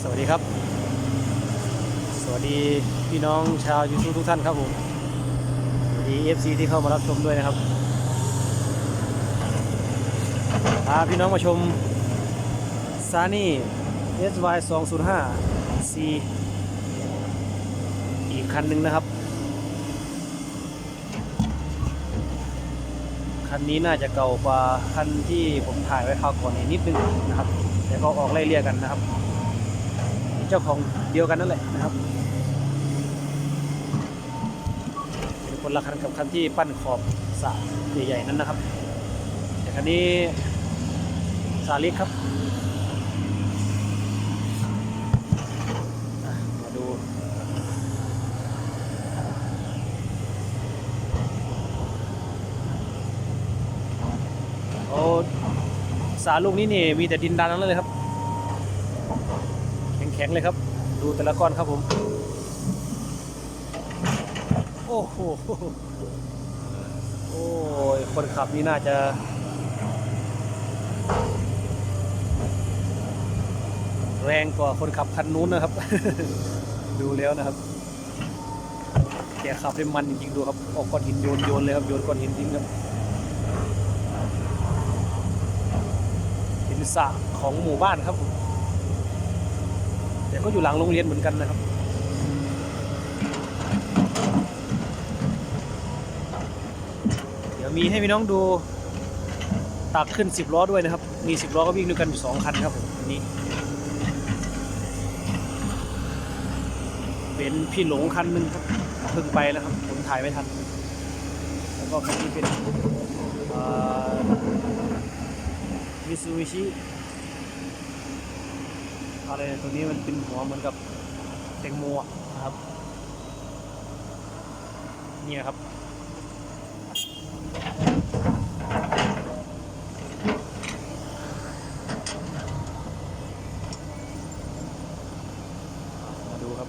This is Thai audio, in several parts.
สวัสดีครับ สวัสดีพี่น้องชาวยูทูบทุกท่านครับผมสวัสดี FC ที่เข้ามารับชมด้วยนะครับพาพี่น้องมาชมซานี่ SY 205 C อีกคันหนึ่งนะครับ คันนี้น่าจะเก่ากว่าคันที่ผมถ่ายไว้คราวก่อนนิดนึงนะครับแต่ก็ออกไล่เลี่ยกันนะครับ เจ้าของเดียวกันนั่นแหละนะครับเป็นคนละคันกับคันที่ปั้นขอบสระใหญ่ๆนั้นนะครับ แต่คันนี้สาลิกครับมาดูโอ้สาลูกนี้นี่มีแต่ดินดานนั้นเลยครับ แข็งเลยครับ ดูแต่ละก้อนครับผม โอ้โหโอ้ยคนขับนี่น่าจะ แรงกว่าคนขับคันนู้นนะครับ ดูแล้วนะครับแกขับได้มันจริงๆดูครับออกก้อนหินโยนโยนเลยครับโยนก้อนหินทิ้งครับหินสระของหมู่บ้านครับผม แต่ก็อยู่หลังโรงเรียนเหมือนกันนะครับเดี๋ยวมีให้พี่น้องดูตักขึ้น 10 ล้อด้วยนะครับ มี 10 ล้อก็วิ่งด้วยกันอยู่ 2 คันครับผมนี้เป็นพี่หลงคันหนึ่งครับเพิ่งไปแล้วครับ ผมถ่ายไม่ทัน แล้วก็คันนี้เป็นมิซูบิชิ อะไรตัวนี้มันเป็นหัวเหมือนกับแตงโมนะครับ เนี่ยครับ มาดูครับ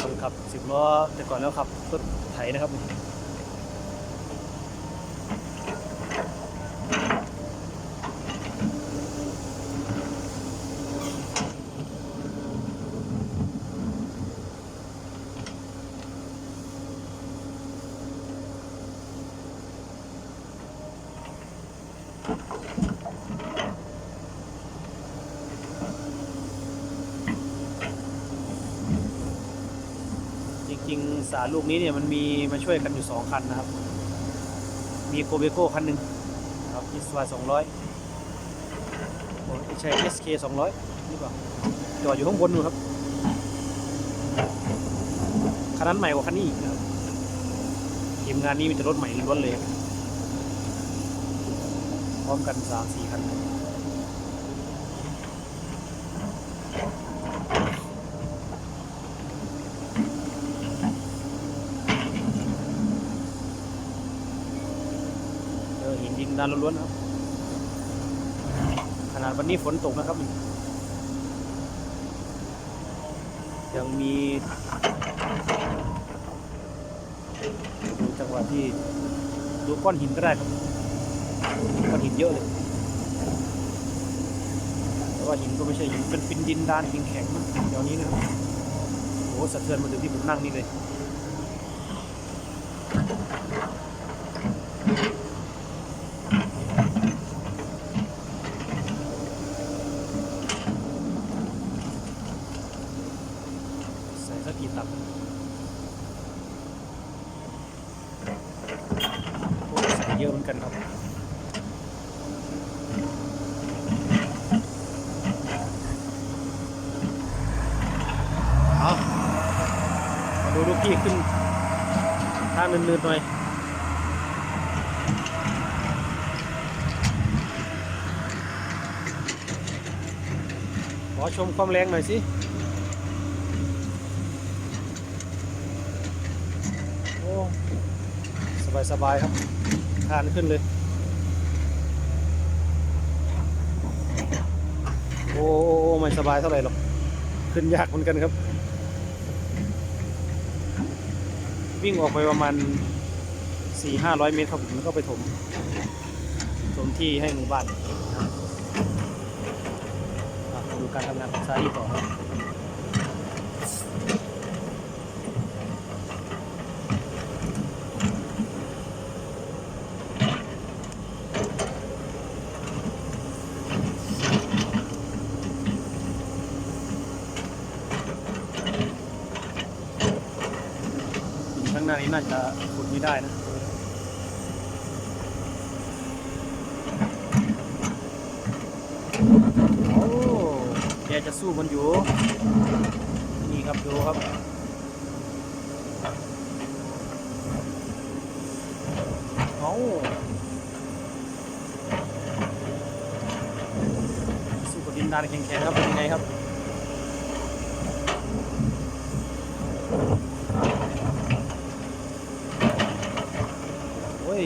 คนขับสิบ ล้อแต่ก่อนแล้วขับรถไถนะครับ จริงๆสารลูกนี้เนี่ยมันมีมาช่วยกันอยู่สองคันนะครับ มีโกเบโก้คันหนึ่งครับ SY 200โอ้ไม่ใช่ SK 200หรือเปล่าจอดอยู่ข้างบนนู่นครับคันนั้นใหม่กว่าคันนี้อีกนะครับทีมงานนี้มีแต่รถใหม่ล้วนเลย พร้อมกันสามสี่คัน เจอหิน ดานล้วนๆครับ ขนาดวันนี้ฝนตกนะครับ ยังมีดูจังหวะที่ดูก้อนหินก็ได้ครับก้อนหินเยอะเลยแต่ว่าหินก็ไม่ใช่หินเป็นป็นดินดานหินแข็งเดี๋ยวนี้นะครับโอ้สะเทือนมาถึงที่ผมนั่งนี่เลย ใส่สักกี่ตับโอ้ใส่เยอะเหมือนกันครับ เอา มาดูลูกกี้ขึ้นทางเนินๆหน่อยขอชมความแรงหน่อยสิ โอ้ สบายสบายๆครับ ทานขึ้นเลยโอ้โอ้ไม่สบายเท่าไหร่หรอก ขึ้นยากเหมือนกันครับ วิ่งออกไปประมาณสี่ห้าร้อยเมตรครับผมแล้วก็ไปถม ถมที่ให้หมู่บ้านดูการทำงานของซาอีต่อครับ หน้านี้น่าจะขุดไม่ได้นะโอ้แกจะสู้มันอยู่ นี่ครับดูครับเอาสู้กับดินดานแข็งๆครับเป็นยังไงครับ โอ้ย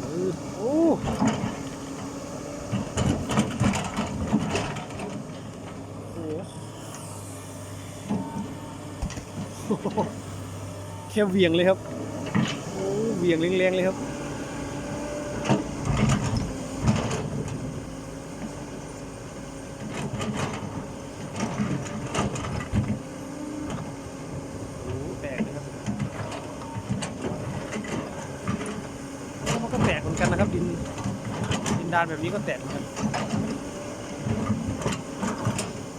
เออโอ้โห แค่เวียงเลยครับโอ้เวียงแรงๆเลยครับโอ้แตกเลยครับมันก็แตกเหมือนกันนะครับ ดิน ดินดานแบบนี้ก็แตกเหมือนกัน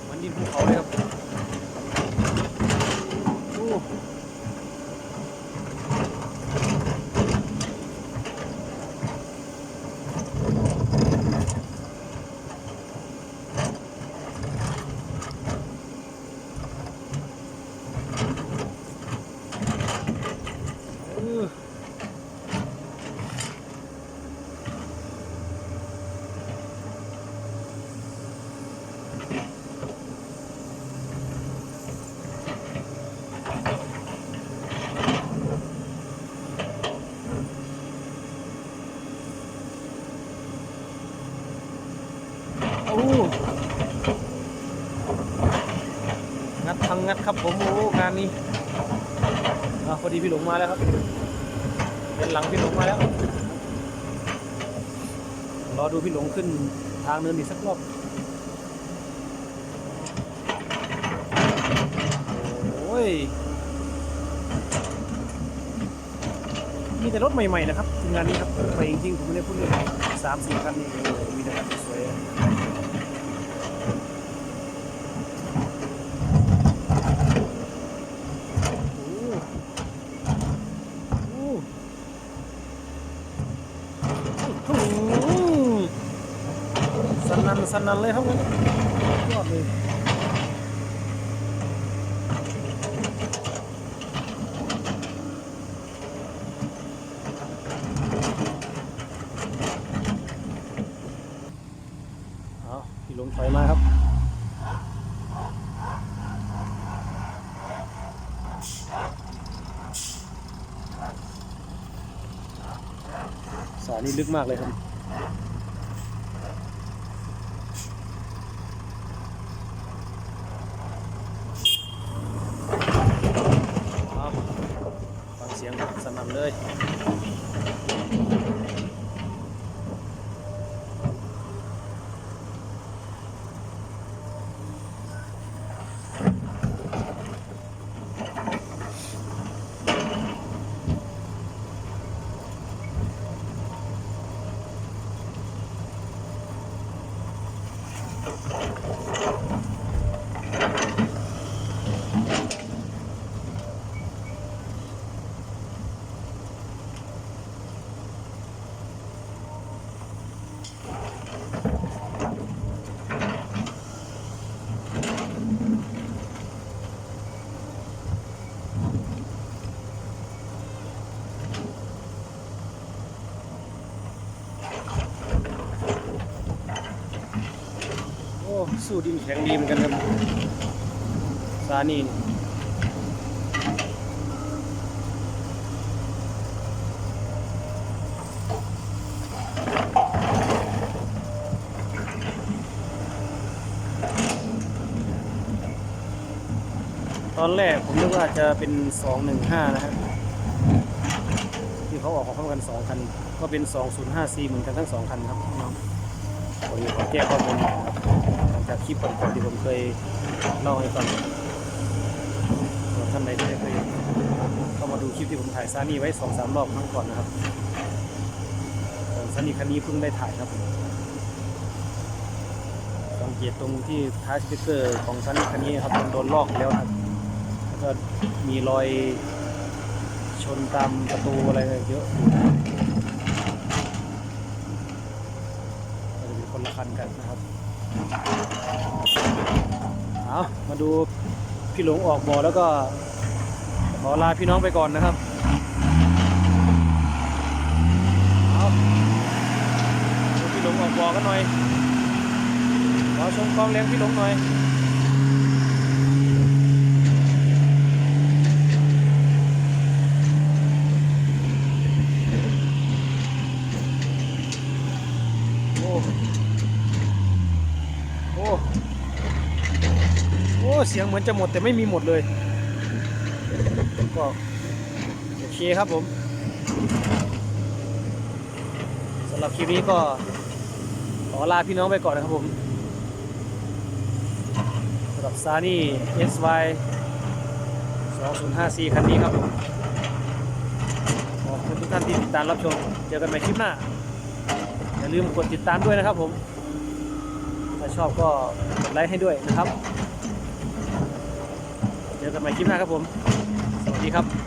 มันดินภูเขาเลยครับ โอ้งัดทังงัดครับผมโอ้งานนี้อะพอดีพี่หลงมาแล้วครับเป็นหลังพี่หลงมาแล้วรอดูพี่หลงขึ้นทางเนินอีกสักรอบโอ้ยมีแต่รถใหม่ๆนะครับทีมงานนี้ครับใหม่จริงๆผมไม่ได้พูดเรื่องสามสี่คันนี่มีแต่คันสวยๆโอ้โหโอ้โห สนันสนันเลยครับงั้นยอดเลย เอาพี่หลงถอยมาครับ สานี่ลึกมากเลยครับ สู้ดินแข็งดีเหมือนกันครับซานี่ตอนแรกผมนึกว่าจะเป็น 215 นะครับที่เขาออกของเขากัน 2 คัน ก็เป็น 2054 เหมือนกันทั้ง 2 คันครับน้องผมขอแก้ข้อมูลหน่อยครับ จากคลิปก่อนๆที่ผมเคยเล่าให้ฟังท่านใดที่เคยเข้ามาดูคลิปที่ผมถ่ายซานี่ไว้2-3รอบครั้งก่อนนะครับส่วนซานี่คันนี้เพิ่งได้ถ่ายครับผมสังเกตตรงที่ท้ายสติ๊กเกอร์ของซันนี่คันนี้ครับมันโดนลอกแล้วนะครับแล้วก็มีรอยชนตามประตูอะไรเยอะอยู่นะครับก็จะเป็นคนละคันกันนะครับเอา มาดูพี่หลงออกบ่อแล้วก็ขอลาพี่น้องไปก่อนนะครับดูพี่หลงออกบ่อกันหน่อยขอชมกองเลี้ยงพี่หลงหน่อยโอ้โอ้โอ้ เสียงเหมือนจะหมดแต่ไม่มีหมดเลยก็โอเคครับผมสำหรับคลิปนี้ก็ขอลาพี่น้องไปก่อนนะครับผมสำหรับซานี่ SY 205C คันนี้ครับผมขอบคุณทุกท่านที่ติดตามรับชม เจอกันใหม่คลิปหน้า อย่าลืมกดติดตามด้วยนะครับผม ถ้าชอบก็กดไลค์ให้ด้วยนะครับ เจอกันใหม่คลิปหน้าครับผม สวัสดีครับ